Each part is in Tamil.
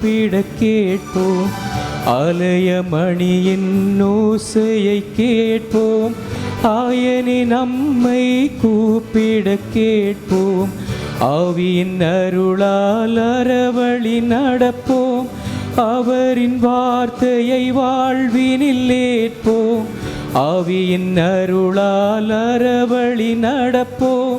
கூப்பிட கேட்போம். அலையமணியின் ஓசையை கேட்போம். ஆயனே நம்மை கூப்பிட கேட்போம். ஆவியின் அருளால் அறவழி நடப்போம். அவரின் வார்த்தையை வாழ்வினில் ஏற்போம். ஆவியின் அருளால் அறவழி நடப்போம்.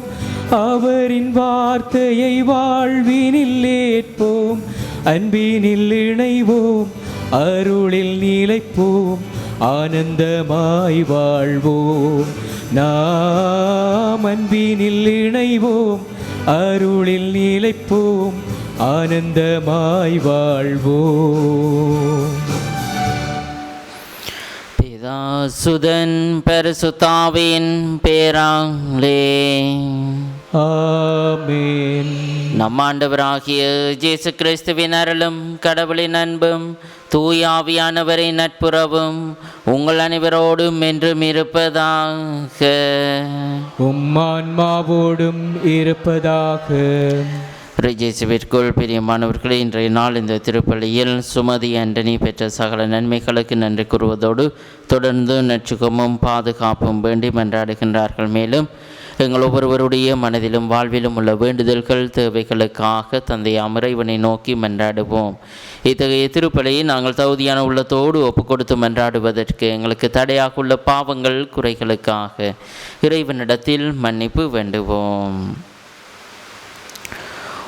அவரின் வார்த்தையை வாழ்வினில் ஏற்போம். அன்பினில் இணைவோம் அருளில் நிலைப்போம் ஆனந்தமாய் வாழ்வோம். நாம் அன்பினில் இணைவோம் அருளில் நிலைப்போம் ஆனந்தமாய் வாழ்வோம். பிதா சுதன் பரிசுத்தாவின் பேராங்களே. ஆமென். நம் ஆண்டவராகிய இயேசு கிறிஸ்துவின் அருளும் கடவுளின் அன்பும் தூயாவியானவரின் நட்புறவும் உங்கள் அனைவரோடும் என்றும் இருப்பதாக. உம்மான்மாவோடும் இருப்பதாக. இயேசுவிற்குள் பிரியமானவர்களே இன்றைய நாள் இந்த திருப்பள்ளியில் சுமதி அண்டனி பெற்ற சகல நன்மைகளுக்கு நன்றி கூறுவதோடு தொடர்ந்து நச்சுக்கமும் பாதுகாப்பும் வேண்டி மன்றாடுகின்றார்கள் மேலும் எங்கள் ஒவ்வொருவருடைய மனதிலும் வாழ்விலும் உள்ள வேண்டுதல்கள் தேவைகளுக்காக தந்தை அமரைவனை நோக்கி மன்றாடுவோம். இத்தகைய திருப்பலியை நாங்கள் தகுதியான உள்ளத்தோடு ஒப்புக்கொடுத்து மன்றாடுவதற்கு எங்களுக்கு தடையாக உள்ள பாவங்கள் குறைகளுக்காக இறைவனிடத்தில் மன்னிப்பு வேண்டுவோம்.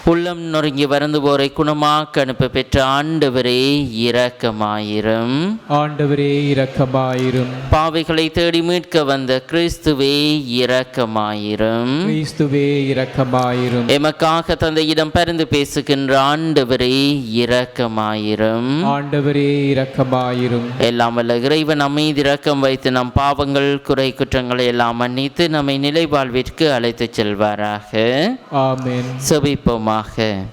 உள்ளம் நொறுங்கி வருந்துவோரை குணமாக்க அனுப்ப பெற்ற ஆண்டவரே இரக்கமாயிரும். ஆண்டவரே இரக்கமாயிரும். பாவைகளை தேடி மீட்க வந்த கிறிஸ்துவே இரக்கமாயிரும். கிறிஸ்துவே இரக்கமாயிரும். எமக்காக தந்தையிடம் பரிந்து பேசுகின்ற ஆண்டவரே இரக்கமாயிரும். ஆண்டவரே இரக்கமாயிரும். எல்லாம் வல்ல இறைவன் அமைதி இரக்கம் வைத்து நம் பாவங்கள் குறை குற்றங்களை எல்லாம் மன்னித்து நம்மை நிலை வாழ்விற்கு அழைத்துச் செல்வாராக. ஆமென். உண்டாவதாக.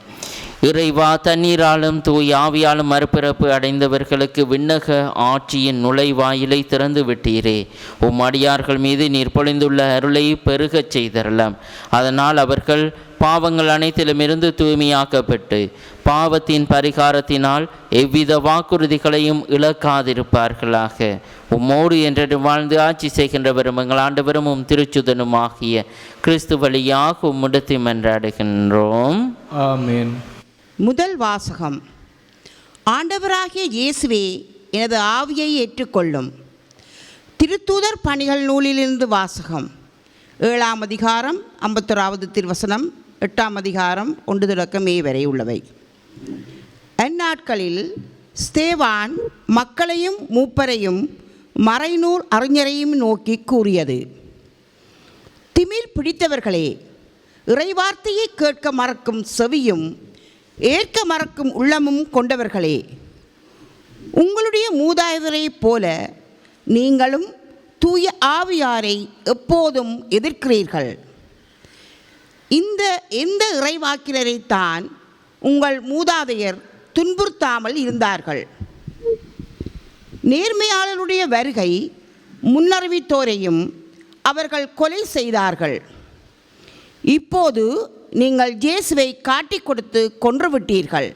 இறைவா தண்ணீராலும் தூய் ஆவியாலும் மறுபிறப்பு அடைந்தவர்களுக்கு விண்ணக ஆட்சியின் நுழைவாயிலை திறந்து விட்டீரே. உம் அடியார்கள் மீது நீர் பொழிந்துள்ள அருளை பெருகச் செய்தரலாம். அதனால் அவர்கள் பாவங்கள் அனைத்திலுமிருந்து தூய்மையாக்கப்பட்டு பாவத்தின் பரிகாரத்தினால் எவ்வித வாக்குறுதிகளையும் இழக்காதிருப்பார்களாக. உம்மோடு என்றென்று வாழ்ந்து ஆட்சி செய்கின்றவரும் எங்கள் ஆண்டவரும் உம் திருச்சுதனும் ஆகிய கிறிஸ்து வழியாக உம்மிடத்தை மன்றாடுகின்றோம். ஆமென். முதல் வாசகம். ஆண்டவராகிய இயேசுவே எனது ஆவியை ஏற்றுக்கொள்ளும். திருத்தூதர் பணிகள் நூலிலிருந்து வாசகம். ஏழாம் அதிகாரம் ஐம்பத்தொராவது திருவசனம். எட்டாம் அதிகாரம் ஒன்று தொடக்கம் வரை உள்ளவை. அந்நாட்களில் ஸ்தேவான் மக்களையும் மூப்பரையும் மறைநூல் அறிஞரையும் நோக்கி கூறியது. திமிர் பிடித்தவர்களே இறைவார்த்தையை கேட்க மறக்கும் செவியும் ஏற்க மறக்கும் உள்ளமும் கொண்டவர்களே உங்களுடைய மூதாதையரைப் போல நீங்களும் தூய ஆவியாரை எப்போதும் எதிர்க்கிறீர்கள். இந்த எந்த இறைவாக்கினரைத்தான் உங்கள் மூதாதையர் துன்புறுத்தாமல் இருந்தார்கள். நேர்மையாளருடைய வருகை முன்னறிவித்தோரையும் அவர்கள் கொலை செய்தார்கள். இப்போது நீங்கள் ஜேசுவை காட்டிக் கொடுத்து கொன்றுவிட்டீர்கள்.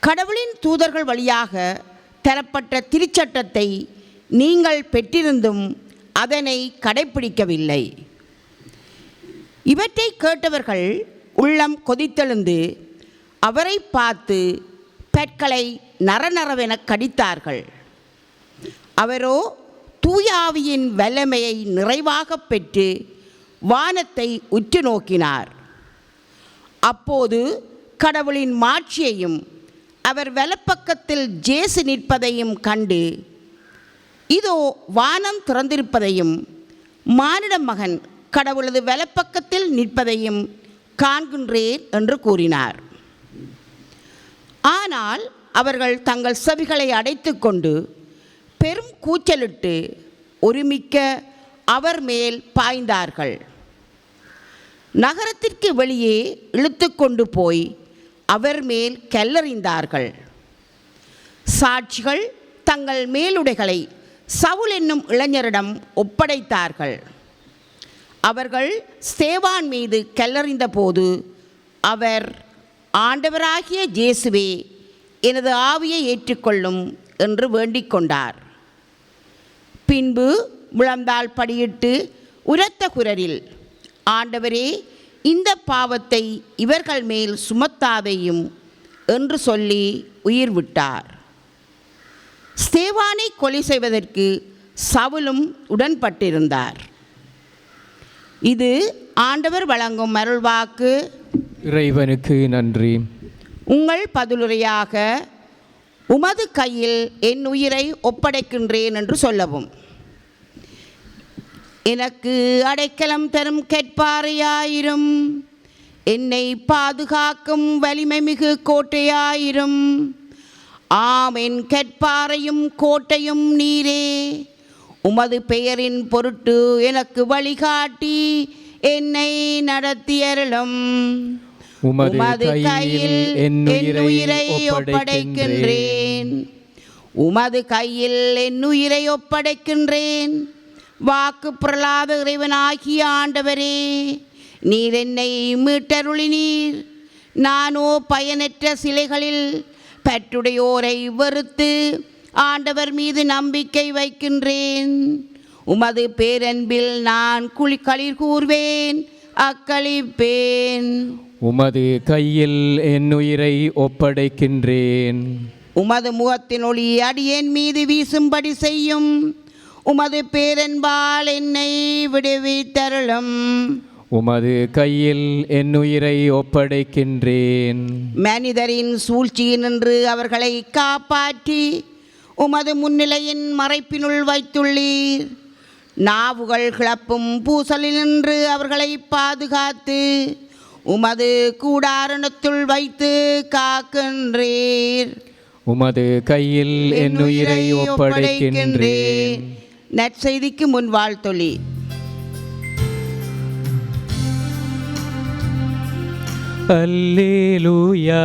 கடவுளின் தூதர்கள் வழியாக தரப்பட்ட திருச்சட்டத்தை நீங்கள் பெற்றிருந்தும் அதனை கடைப்பிடிக்கவில்லை. இவற்றை கேட்டவர்கள் உள்ளம் கொதித்தெழுந்து அவரை பார்த்து பற்களை நரநரவென கடித்தார்கள். அவரோ தூயாவியின் வல்லமையை நிறைவாக பெற்று வானத்தை உற்று நோக்கினார். அப்போது கடவுளின் மாட்சியையும் அவர் வலப்பக்கத்தில் ஜேசு நிற்பதையும் கண்டு இதோ வானம் திறந்திருப்பதையும் மானிட மகன் கடவுளது வலப்பக்கத்தில் நிற்பதையும் காண்கின்றேன் என்று கூறினார். ஆனால் அவர்கள் தங்கள் செவிகளை அடைத்துக்கொண்டு பெரும் கூச்சலிட்டு ஒருமிக்க அவர் மேல் பாய்ந்தார்கள். நகரத்திற்கு வெளியே இழுத்து கொண்டு போய் அவர் மேல் கல்லறிந்தார்கள். சாட்சிகள் தங்கள் மேலுடைகளை சவுல் என்னும் இளைஞரிடம் ஒப்படைத்தார்கள். அவர்கள் ஸ்தேவான் மீது கல்லறிந்த போது அவர் ஆண்டவராகிய இயேசுவே எனது ஆவியை ஏற்றுக்கொள்ளும் என்று வேண்டிக் கொண்டார். பின்பு முழந்தால் படியிட்டு உரத்த குரலில் ஆண்டவரே இந்த பாவத்தை இவர்கள் மேல் சுமத்தாதையும் என்று சொல்லி உயிர் விட்டார். ஸ்தேவானை கொலை செய்வதற்கு சவுலும் உடன்பட்டிருந்தார். இது ஆண்டவர் வழங்கும் அருள்வாக்கு. இறைவனுக்கு நன்றி. உங்கள் பதிலுரையாக உமது கையில் என் உயிரை ஒப்படைக்கின்றேன் என்று சொல்லவும். எனக்கு அடைக்கலம் தரும் கெட்பாறையாயிரும் என்னை பாதுகாக்கும் வலிமை மிகு கோட்டையாயிரும். ஆம் என் கெட்பாறையும் கோட்டையும் நீரே. உமது பெயரின் பொருட்டு எனக்கு வழிகாட்டி என்னை நடத்தியருளும். உமது கையில் என் உயிரை ஒப்படைக்கின்றேன். உமது கையில் என் உயிரை ஒப்படைக்கின்றேன். வாக்கு பிரலாத இறைவனாகிய ஆண்டவரே நீர் என்னை மீட்டருளினீர். நானோ பயனற்ற சிலைகளில் பற்றுடையோரை வெறுத்து ஆண்டவர் மீது நம்பிக்கை வைக்கின்றேன். உமது பேரன்பில் நான் குளி களிர் கூர்வேன் அக்களிப்பேன். உமது கையில் என் உயிரை ஒப்படைக்கின்றேன். உமது முகத்தின் ஒளி அடியேன் மீது வீசும்படி செய்யும். உமது பேரன்பால் என்னை விடுவித்தருளும். உமது கையில் என் உயிரை ஒப்படைக்கின்றேன். மனிதரின் சூழ்ச்சியினின்று அவர்களை காப்பாற்றி உமது முன்னிலையின் மறைப்பினுள் வைத்துள்ளீர். நாவுகள் கிளப்பும் பூசலினின்று அவர்களை பாதுகாத்து உமது கூடாரணத்துள் வைத்து காக்கின்றீர். உமது கையில் என் உயிரை ஒப்படைக்கின்றேன். நற்செய்திக்கு முன் வாழ்த்தொழி அல்லேலூயா.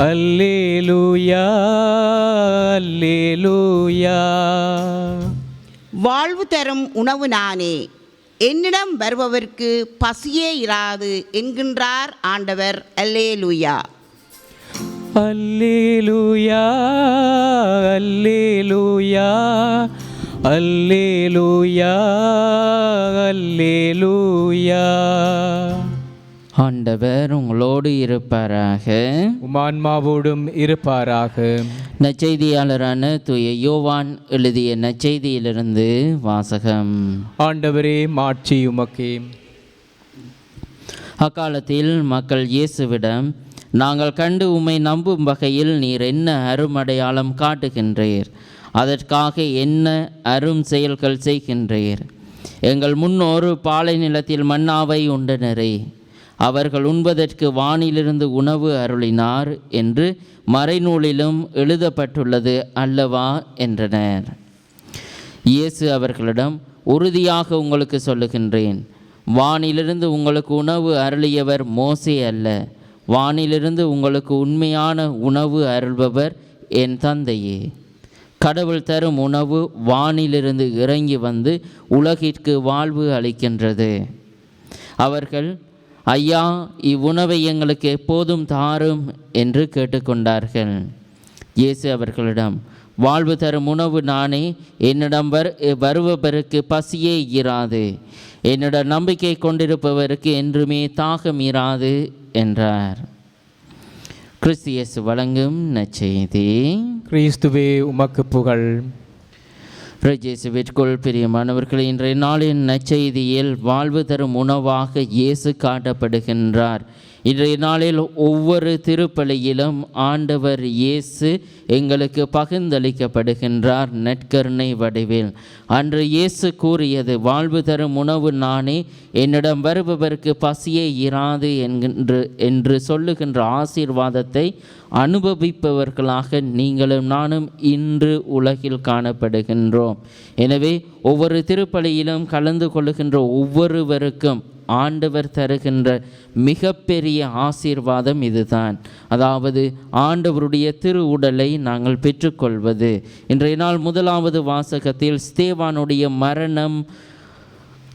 அல்லேலூயா அல்லேலூயா. வாழ்வு தரும் உணவு நானே. என்னிடம் வருபவர்க்கு பசியே இராது என்கின்றார் ஆண்டவர். அல்லேலூயா. அல்லேலூயா அல்லேலூயா. அல்லேலூயா அல்லேலூயா. ஆண்டவர் உங்களோடு இருப்பாராக. உமான்மாவோடும் இருப்பாராக. நற்செய்தியாளரான தூய யோவான் எழுதிய நற்செய்தியிலிருந்து வாசகம். ஆண்டவரே மாட்சி உமக்கே. அக்காலத்தில் மக்கள் இயேசுவிடம் நாங்கள் கண்டு உம்மை நம்பும் வகையில் நீர் என்ன அருமடையாளம் காட்டுகின்றீர்? அதற்காக என்ன அரும் செயல்கள் செய்கின்றீர்? எங்கள் முன்னோர் பாலை நிலத்தில் மன்னாவை உண்டனரே. அவர்கள் உண்பதற்கு வானிலிருந்து உணவு அருளினார் என்று மறைநூலிலும் எழுதப்பட்டுள்ளது அல்லவா என்றனர். இயேசு அவர்களிடம் உறுதியாக உங்களுக்கு சொல்லுகின்றேன். வானிலிருந்து உங்களுக்கு உணவு அருளியவர் மோசே அல்ல. வானிலிருந்து உங்களுக்கு உண்மையான உணவு அருள்பவர் என் தந்தையே. கடவுள் தரும் உணவு வானிலிருந்து இறங்கி வந்து உலகிற்கு வாழ்வு அளிக்கின்றது. அவர்கள் ஐயா இவ்வுணவை எங்களுக்கு எப்போதும் தாரும் என்று கேட்டுக்கொண்டார்கள். இயேசு அவர்களிடம் வாழ்வு தரும் உணவு நானே என்னிடம் வர் வருபவருக்கு பசியே இராது என்னிடம் நம்பிக்கை கொண்டிருப்பவருக்கு என்றுமே தாகம் இராது என்றார். கிறிஸ்தியஸ் வழங்கும் நச்செய்தி கிறிஸ்துவே உமக்கு புகழ். பிரஜேசுவிற்குள் பிரியமானவர்களே இன்றைய நாளின் நற்செய்தியில் வாழ்வு தரும் உணவாக இயேசு காட்டப்படுகின்றார். இன்றைய நாளில் ஒவ்வொரு திருப்பலியிலும் ஆண்டவர் இயேசு எங்களுக்கு பகிர்ந்தளிக்கப்படுகின்றார் நெற்கருணை வடிவில். அன்று இயேசு கூறியது வாழ்வு தரும் உணவு நானே என்னிடம் வருபவருக்கு பசியே இராது என்கின்ற என்று சொல்லுகின்ற ஆசீர்வாதத்தை அனுபவிப்பவர்களாக நீங்களும் நானும் இன்று உலகில் காணப்படுகின்றோம். எனவே ஒவ்வொரு திருப்பலியிலும் கலந்து கொள்ளுகின்ற ஒவ்வொருவருக்கும் ஆண்டவர் தருகின்ற மிகப்பெரிய ஆசீர்வாதம் இதுதான். அதாவது ஆண்டவருடைய திரு உடலை நாங்கள் பெற்றுக்கொள்வது. இன்றைய நாள் முதலாவது வாசகத்தில் ஸ்தேவானுடைய மரணம்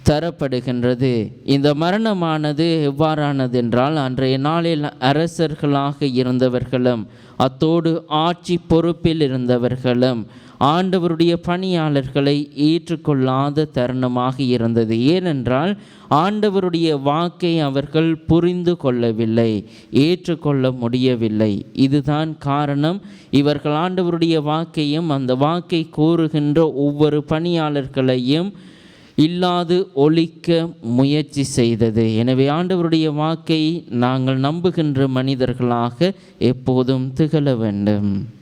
தரப்படுகின்றது. இந்த மரணமானது எவ்வாறானது என்றால் அன்றைய நாளில் அரசர்களாக இருந்தவர்களும் அத்தோடு ஆட்சி பொறுப்பில் இருந்தவர்களும் ஆண்டவருடைய பணியாளர்களை ஏற்றுக்கொள்ளாத தருணமாக இருந்தது. ஏனென்றால் ஆண்டவருடைய வாக்கை அவர்கள் புரிந்து கொள்ளவில்லை ஏற்றுக்கொள்ள முடியவில்லை. இதுதான் காரணம். இவர்கள் ஆண்டவருடைய வாக்கையும் அந்த வாக்கை கூறுகின்ற ஒவ்வொரு பணியாளர்களையும் இல்லாது ஒழிக்க முயற்சி செய்தது. எனவே ஆண்டவருடைய வாக்கை நாங்கள் நம்புகின்ற மனிதர்களாக எப்போதும் திகழ வேண்டும்.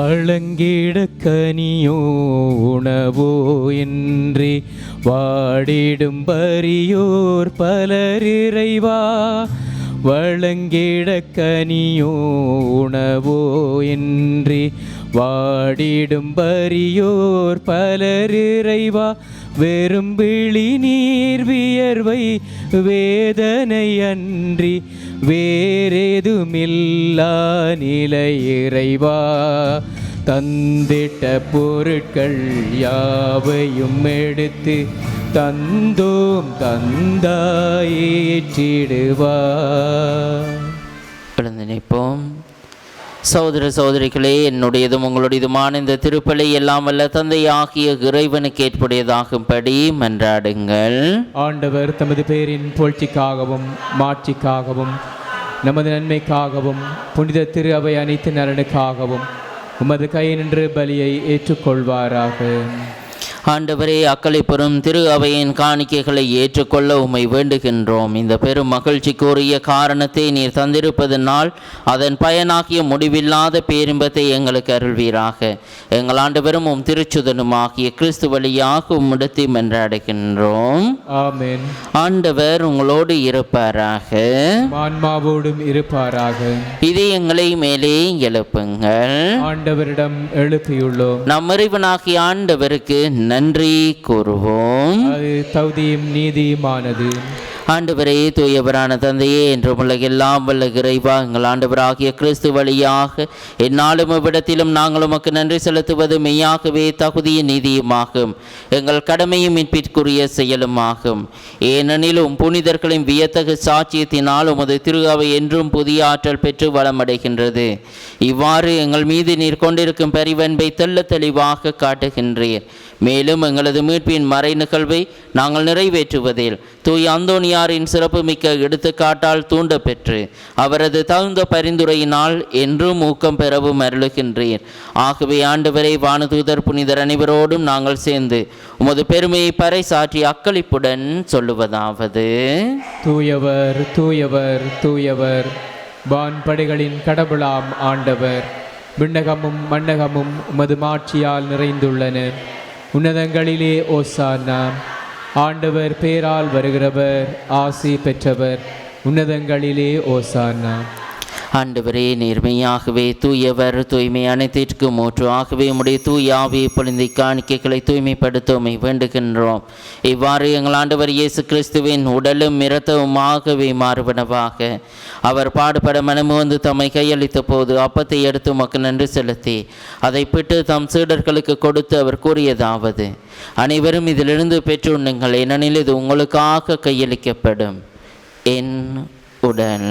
வழங்கிட கனியோ உணவோ என்று வாடிடும் பரியோர் பலர் இறைவா. வழங்கிட கனியோ உணவோ என்று வாடிடும் பரியோர் பலர் இறைவா. வெறும் விழி நீர் வியர்வை வேதனை அன்றி வேறேதுமில்லா நிலை இறைவா தந்திட்ட பொருட்கள் யாவையும் எடுத்து தந்தோம் தந்தாயேற்றிடுவா. சகோதர சகோதரிகளே என்னுடையதும் உங்களுடையதுமான இந்த திருப்பலி எல்லாம் வல்ல தந்தையாகிய இறைவனுக்கு ஏற்புடையதாகும்படி மன்றாடுங்கள். ஆண்டவர் தமது பேரின் புகழ்ச்சிக்காகவும் மாட்சிக்காகவும் நமது நன்மைக்காகவும் புனித திரு அவை அனைத்து நலனுக்காகவும் உமது கை நின்று பலியை ஏற்றுக்கொள்வாராக. ஆண்டவரே அக்களிப்புறம் திரு அவையின் காணிக்கைகளை ஏற்றுக்கொள்ள உம்மை வேண்டுகின்றோம். இந்த பெரும் மகிழ்ச்சிக்குரிய காரணத்தை நீர் தந்திருப்பதனால் அதன் பயனாகிய முடிவில்லாத பேரின்பத்தை எங்களுக்கு அருள்வீராக. எங்கள் ஆண்டவரும் உம் திருச்சுதனுமாகிய கிறிஸ்து வழியாக உம்மிடத்தை மன்றாடுகின்றோம். ஆண்டவர் உங்களோடு இருப்பாராக. ஆன்மாவோடும் இருப்பாராக. இதயங்களை மேலே எழுப்புங்கள். ஆண்டவரிடம் எழுப்பியுள்ளோம். நம் இறைவனாகிய ஆண்டவருக்கு நன்றி கூறுவோம். தகுதியும் நீதியுமானது. ஆண்டவரே தூயவரான தந்தையே என்று உலகெல்லாம் வல்ல இறைவா எங்கள் ஆண்டவராகிய கிறிஸ்து வழியாக எந்நாளும் இவ்விடத்திலும் நாங்கள் உமக்கு நன்றி செலுத்துவது மெய்யாகவே தகுதியும் நீதியுமாகும். எங்கள் கடமையும் மீட்பிற்குரிய செயலுமாகும். ஏனெனிலும் புனிதர்களின் வியத்தகு சாட்சியத்தினால் உமது திரு அவை என்றும் புதிய ஆற்றல் பெற்று வளமடைகின்றது. இவ்வாறு எங்கள் மீது நீர் கொண்டிருக்கும் பெரிவன்பை தெள்ள தெளிவாக காட்டுகின்றீர். மேலும் எங்களது மீட்பின் மறை நிகழ்வை நாங்கள் நிறைவேற்றுவதில் தூய் அந்தோனியாரின் சிறப்புமிக்க எடுத்துக்காட்டால் தூண்ட பெற்று அவரது தகுந்த பரிந்துரையினால் என்றும் ஊக்கம் பெறவும் அருளுகின்றீர். ஆகவே ஆண்டவரை வானதூதர் புனிதர் அனைவரோடும் நாங்கள் சேர்ந்து உமது பெருமையை பறைசாற்றி அக்களிப்புடன் சொல்லுவதாவது. தூயவர் தூயவர் தூயவர் வான்படைகளின் கடவுளாம் ஆண்டவர். விண்ணகமும் மண்ணகமும் உமது மாட்சியால் நிறைந்துள்ளன உன்னதங்களிலே ஓசானா ஆண்டவர் பேரால் வருகிறவர் ஆசி பெற்றவர். உன்னதங்களிலே ஓசானா ஆண்டவரே நேர்மையாகவே தூயவர் தூய்மை அனைத்திற்கும் மூற்று ஆகவே உடைய தூய ஆவியை பொழுந்தி காணிக்கைகளை தூய்மைப்படுத்தோமை வேண்டுகின்றோம். இவ்வாறு எங்கள் ஆண்டவர் இயேசு கிறிஸ்துவின் உடலும் இரத்தவுமாகவே மாறுபனவாக. அவர் பாடுபட மனமு வந்து தம்மை கையளித்த போது அப்பத்தை எடுத்து மக்கள் நன்றி செலுத்தி அதை பிட்டு தம் சீடர்களுக்கு கொடுத்து அவர் கூறியதாவது அனைவரும் இதிலிருந்து பெற்றுண்ணுங்கள் ஏனெனில் இது உங்களுக்காக கையளிக்கப்படும். என் உடல்.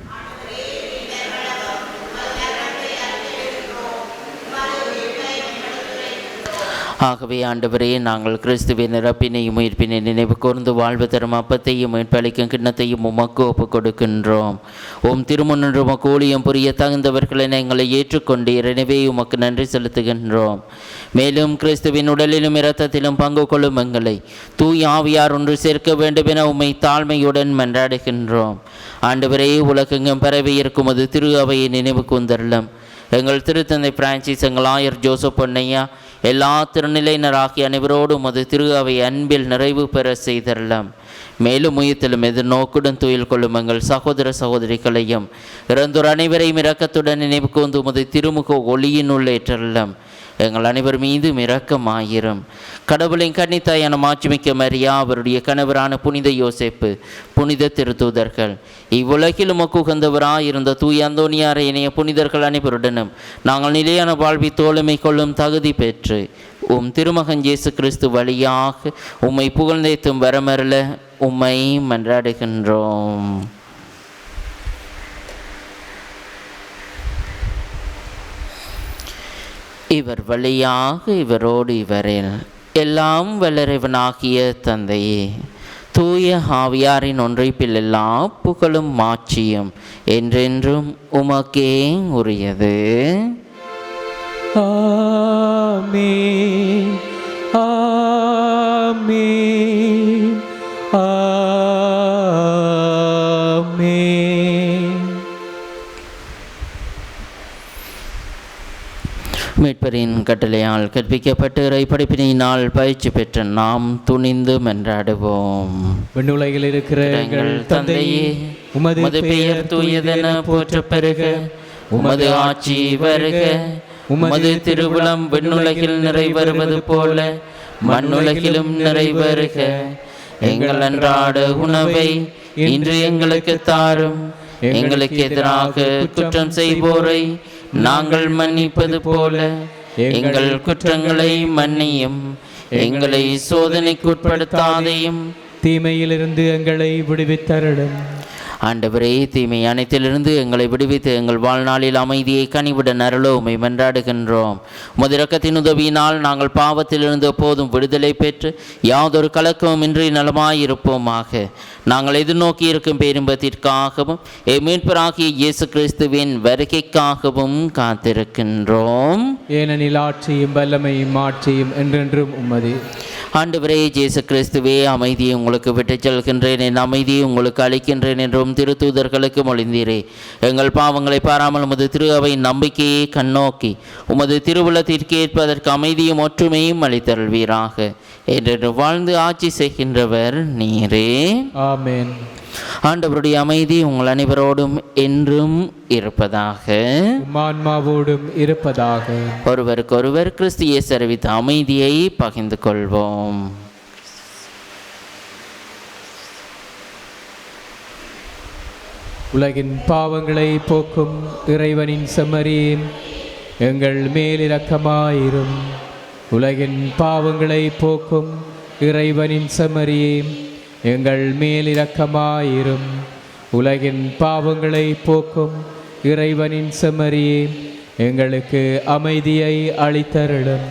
ஆகவே ஆண்டவரே நாங்கள் கிறிஸ்துவின் இறப்பினையும் உயிர்ப்பினை நினைவு கூர்ந்து வாழ்வு தரும் அப்பத்தையும் மீட்பளிக்கும் கிண்ணத்தையும் உமக்கு ஒப்புக் கொடுக்கின்றோம் உம் திருமணன்று உமக்கு ஊழியம் புரிய தகுந்தவர்களை எங்களை ஏற்றுக்கொண்டு எனவே உமக்கு நன்றி செலுத்துகின்றோம். மேலும் கிறிஸ்துவின் உடலிலும் இரத்தத்திலும் பங்கு கொள்ளும் எங்களை தூய் ஆவியார் ஒன்று சேர்க்க வேண்டும் என உம்மை தாழ்மையுடன் மன்றாடுகின்றோம். ஆண்டவரே உலகெங்கும் பரவி இருக்கும் அது திரு அவையை நினைவு கூந்தருளும் எங்கள் திருத்தந்தை பிரான்சிஸ் எங்கள் ஆயர் ஜோசப் பொன்னையா எல்லா திருநிலையினராகிய அனைவரோடும் அது திரு அவை அன்பில் நிறைவு பெற செய்தரலாம். மேலும் உயிர்த்திலும் எதிர்நோக்குடன் துயில் கொள்ளும் எங்கள் சகோதர சகோதரிகளையும் இறந்தோர் அனைவரையும் இரக்கத்துடன் நினைவு வந்து உமது திருமுக ஒளியின் ஏற்றலாம் எங்கள் அனைவர் மீதும் இரக்கமாயிரும். கடவுளின் கன்னித்தாயான மாட்சிமிக்க மரியா அவருடைய கணவரான புனித யோசேப்பு புனித திருத்தூதர்கள். இவ்வுலகில் உமக்கு இருந்த தூய அந்தோனியாரை இணைய புனிதர்கள் அனைவருடனும் நாங்கள் நிலையான வாழ்வி தோழமை கொள்ளும் தகுதி பெற்று உம் திருமகன் இயேசு கிறிஸ்து வழியாக உம்மை புகழ்ந்தேத்தும் வரமரல உம்மை மன்றாடுகின்றோம். இவர் வழியாக இவரோடு இவரில் எல்லாம் வல்லறிவனாகிய தந்தையே தூய ஆவியாரின் ஒன்றைப்பில் எல்லா புகழும் மாட்சியும் என்றென்றும் உமக்கே உரியது. ஆமே ஆமே ஆமே மீட்பரின் கட்டளையால் கற்பிக்கப்பட்டு இறைப்படைப்பினால் பயிற்சி பெற்ற நாம் துணிந்து மன்றாடுவோம். விண்ணுலகில் இருக்கிற எங்கள் தந்தையே உமது பெயர் தூயதென பெறுக. உமது ஆட்சி வருக. உமது திருவுளம் விண்ணுலகில் நிறைவேறுவது போல. மண்ணுலகிலும் நிறைவேறுக எங்கள் அன்றாட உணவை இன்று எங்களுக்கு தாரும். எங்களுக்கு எதிராக குற்றம் செய்வோரை. நாங்கள் மன்னிப்பது போல எங்கள் குற்றங்களை மன்னியும் எங்களை சோதனைக்குட்படுத்தாதையும் தீமையிலிருந்து எங்களை விடுவித்தருளும். ஆண்டவரே தீமை அனைத்திலிருந்து எங்களை விடுவித்து எங்கள் வாழ்நாளில் அமைதியை கனிவிட அருளோ உம்மை மன்றாடுகின்றோம். முதிரக்கத்தின் உதவியினால் நாங்கள் பாவத்திலிருந்து எப்போதும் விடுதலை பெற்று யாதொரு கலக்கமும் இன்றி நலமாயிருப்போமாக. நாங்கள் எதிர்நோக்கி இருக்கும் பேரின்பத்திற்காகவும் மீட்பராகிய இயேசு கிறிஸ்துவின் வருகைக்காகவும் காத்திருக்கின்றோம். ஏனெனில் ஆட்சியும் வல்லமையும் ஆட்சியும் என்றென்றும் உம்மது. ஆண்டவரே ஜேசு கிறிஸ்துவே அமைதியை உங்களுக்கு விட்டுச் செல்கின்றேன் என் அமைதியை உங்களுக்கு அளிக்கின்றேன் என்றும் திருத்தூதர்களுக்கு மொழிந்தீரே. எங்கள் பாவங்களை பாராமல் உமது திரு அவை நம்பிக்கையை கண்ணோக்கி உமது திருவுளத்திற்கு ஏற்பதற்கு அமைதியும் ஒற்றுமையும் அளித்தருள்வீராக. என்று வாழ்ந்து ஆட்சி செய்கின்றவர் நீரே. ஆமேன். ஆண்டவருடைய அமைதி உங்கள் அனைவரோடும் என்றும் இருப்பதாக. உம் ஆன்மாவோடும் இருப்பதாக. ஒருவருக்கொருவர் கிறிஸ்து இயேசு அறிவித்த அமைதியை பகிர்ந்து கொள்வோம். உலகின் பாவங்களை போக்கும் இறைவனின் செம்மறியின் எங்கள் மேலிரக்கமாயிரும் உலகின் பாவங்களை போக்கும் இறைவனின் செம்மறியே எங்கள் மேலிறக்கமாயிரும் உலகின் பாவங்களை போக்கும் இறைவனின் செமரியே எங்களுக்கு அமைதியை அளித்தருளும்.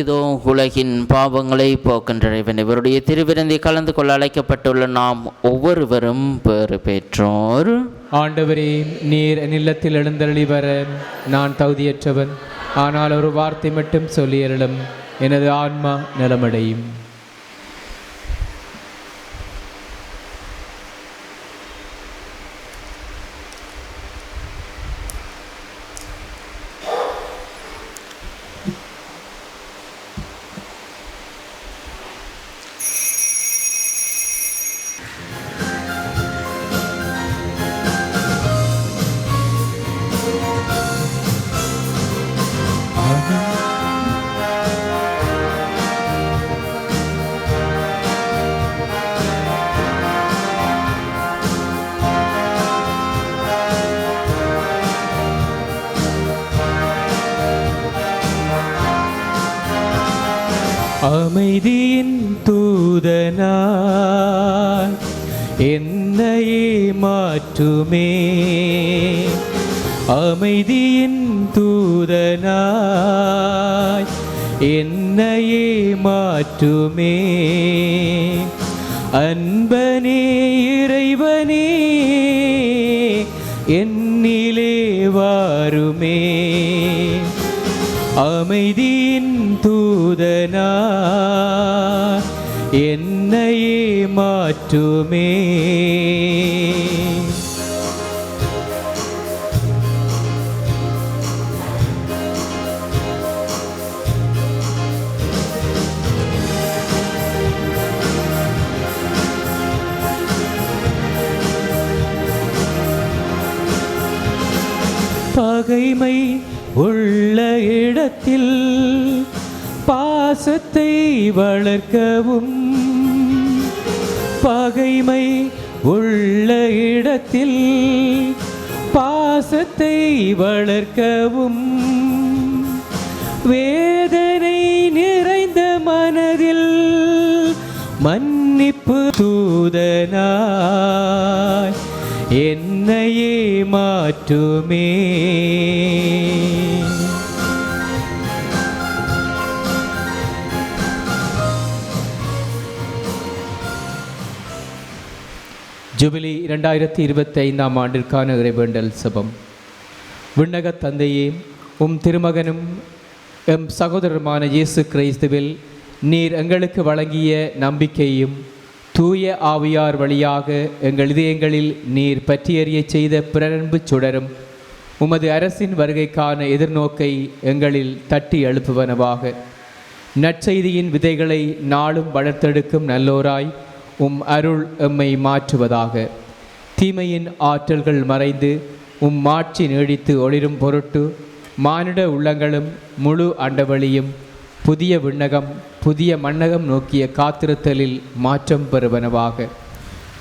இதோ உலகின் பாவங்களை போக்கின்ற இறைவன் இவருடைய திருவிருந்தி கலந்து கொள்ள அழைக்கப்பட்டுள்ள நாம் ஒவ்வொருவரும் பெறு பெற்றோர். ஆண்டவரே நீர் என் இல்லத்தில் எழுந்தருளி வர நான் தகுதியற்றவன். ஆனால் ஒரு வார்த்தை மட்டும் சொல்லியருளும் எனது ஆன்மா நலமடையும். அமைதியின் தூதனாய் என்னையே மாற்றுமே. அமைதியின் தூதனாய் என்னையே மாற்றுமே. அன்பனே இறைவனே என்னிலே வாருமே. அமைதி தூதனா என்னையே மாற்றுமே. பகைமை உள்ள இடத்தில் பாசத்தை வளர்க்கவும். பகைமை உள்ள இடத்தில் பாசத்தை வளர்க்கவும். வேதனை நிறைந்த மனதில் மன்னிப்பு தூதனாய் என்னையே மாற்றுமே. ஜூபிலி இரண்டாயிரத்தி இருபத்தி ஐந்தாம் ஆண்டிற்கான இறைவேண்டல் சபம். விண்ணக தந்தையே உம் திருமகனும் எம் சகோதரருமான இயேசு கிறிஸ்துவில் நீர் எங்களுக்கு வழங்கிய நம்பிக்கையும் தூய ஆவியார் வழியாக எங்கள் இதயங்களில் நீர் பற்றியறியச் செய்த பிறன்பு சுடரும் உமது அரசின் வருகைக்கான எதிர்நோக்கை எங்களில் தட்டி எழுப்புவனவாக. நற்செய்தியின் விதைகளை நாளும் வளர்த்தெடுக்கும் நல்லோராய் உம் அருள் எம்மை மாற்றுவதாக. தீமையின் ஆற்றல்கள் மறைந்து உம் மாட்சி நீடித்து ஒளிரும் பொருட்டு மானிட உள்ளங்களும் முழு அண்டவெளியும் புதிய விண்ணகம் புதிய மண்ணகம் நோக்கிய காத்திருத்தலில் மாற்றம் பெறுவனவாக.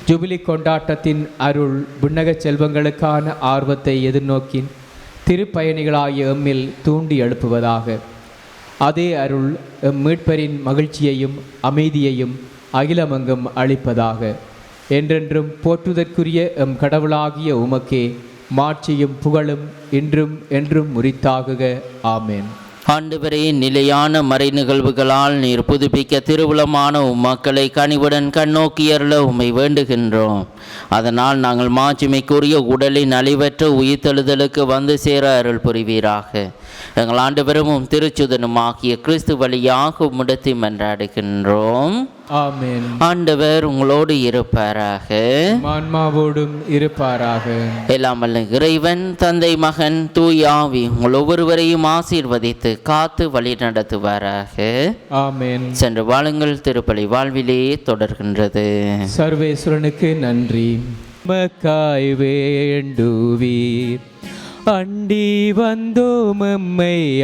ஜூபிலி கொண்டாட்டத்தின் அருள் விண்ணகச் செல்வங்களுக்கான ஆர்வத்தை எதிர்நோக்கின் திருப்பயணிகளாகிய எம்மில் தூண்டி எழுப்புவதாக. அதே அருள் எம் மீட்பரின் மகிழ்ச்சியையும் அமைதியையும் அகிலமங்கும் அளிப்பதாக. என்றென்றும் போற்றுதற்குரிய எம் கடவுளாகிய உமக்கே மாட்சியும் புகழும் இன்றும் என்றும் முறித்தாகுக ஆமேன். ஆண்டவரே நிலையான மறை நிகழ்வுகளால் நீர் புதுப்பிக்க திருவுளமான உம்மக்களை கனிவுடன் கண்ணோக்கியருள உம்மை வேண்டுகின்றோம். அதனால் நாங்கள் மாட்சிமைக்குரிய உடலின் அழிவற்ற உயிர்த்தெழுதலுக்கு வந்து சேர அருள் புரிவீராக. எங்கள் ஆண்டு பெருமும் திருச்சுதனும் ஆகிய கிறிஸ்து வழியாக உம்மிடத்தை மன்றாடுகின்றோம். ஆண்டவர் உங்களோடு இருப்பாராக. ஆன்மாவோடும் இருப்பாராக. எல்லாம் வல்ல இறைவன் தந்தை மகன் தூய் ஆவி உங்கள் ஒவ்வொருவரையும் ஆசீர்வதித்து காத்து வழி நடத்துவாராக. ஆமேன். சென்று வாழுங்கள் திருப்பலி வாழ்விலே தொடர்கின்றது. சர்வேஸ்வரனுக்கு நன்றி. மக்காய் வேண்டுவீர். அண்டி வந்தோம் எம்மை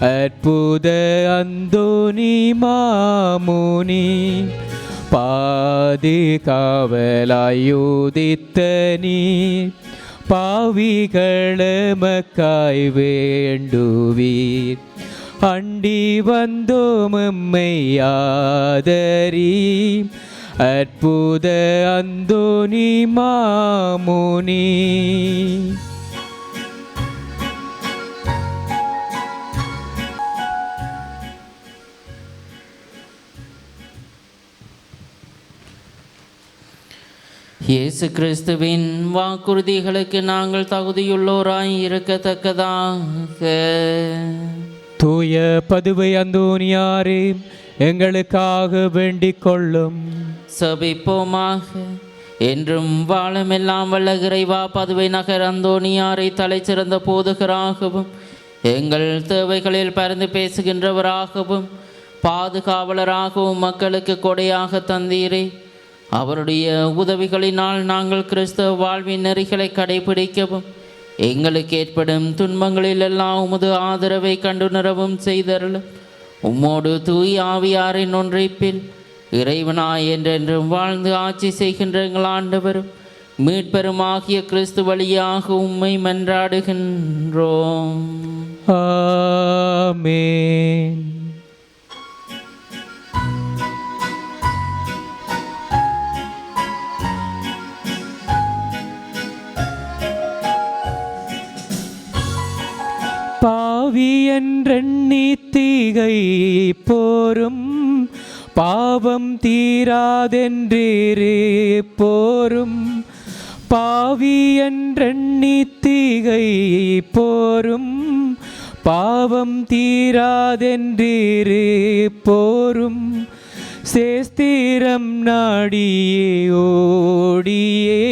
அற்புத அந்தோனி மாமுனி பாதுகாவலாயுதித்த நீ பாவிகளமக்காய் வேண்டுவீர். அண்டி வந்தோம் எம்மை அற்புத அந்தோனி மாமுனி. இயேசு கிறிஸ்துவின் வாக்குறுதிகளுக்கு நாங்கள் தகுதியுள்ளோராய் இருக்கத்தக்கதாக. தூய பதுவை அந்தோனியாரே எங்களுக்காக வேண்டிக் கொள்ளும் சபிப்போமாக. என்றும் வாழமெல்லாம் வல்ல இறைவா பதுவை நகர் அந்தோணியாரை தலைச்சிறந்த போதுகராகவும் எங்கள் தேவைகளில் பறந்து பேசுகின்றவராகவும் பாதுகாவலராகவும் மக்களுக்கு கொடையாக தந்தீரே. அவருடைய உதவிகளினால் நாங்கள் கிறிஸ்தவ வாழ்வின் நெறிகளை கடைபிடிக்கவும் எங்களுக்கு ஏற்படும் துன்பங்களிலெல்லாம் உமது ஆதரவை கண்டுணரவும் செய்தருளும். உம்மோடு தூய் ஆவியாரின் ஒன்றைப்பில் இறைவனாய் என்றென்றும் வாழ்ந்து ஆட்சி செய்கின்ற எங்கள் ஆண்டவரும் மீட்பெருமாகிய கிறிஸ்து வழியாக உம்மை மன்றாடுகின்றோம். ஆமென். பாவி என்றெண்ணி தீகை போரும் பாவம் தீராதென்றீரே போரும். பாவி என்றெண்ணி தீகை போரும் பாவம் தீராதென்றீரே போரும். சேஸ்திரம் நாடியே ஓடியே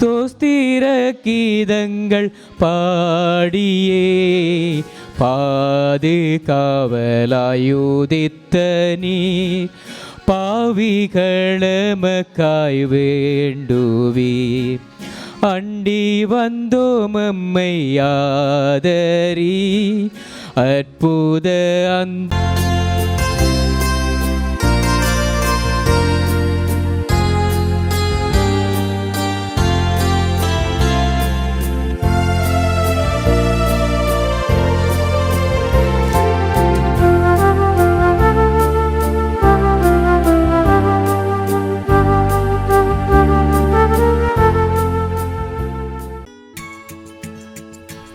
ஸ்தோஸ்திர கீதங்கள் பாடியே. பாதுகாவலாயுதித்த நீ. பாவிகளமக்காய் வேண்டுவி. அண்டி வந்தோம் எம்மை அற்புத அந்த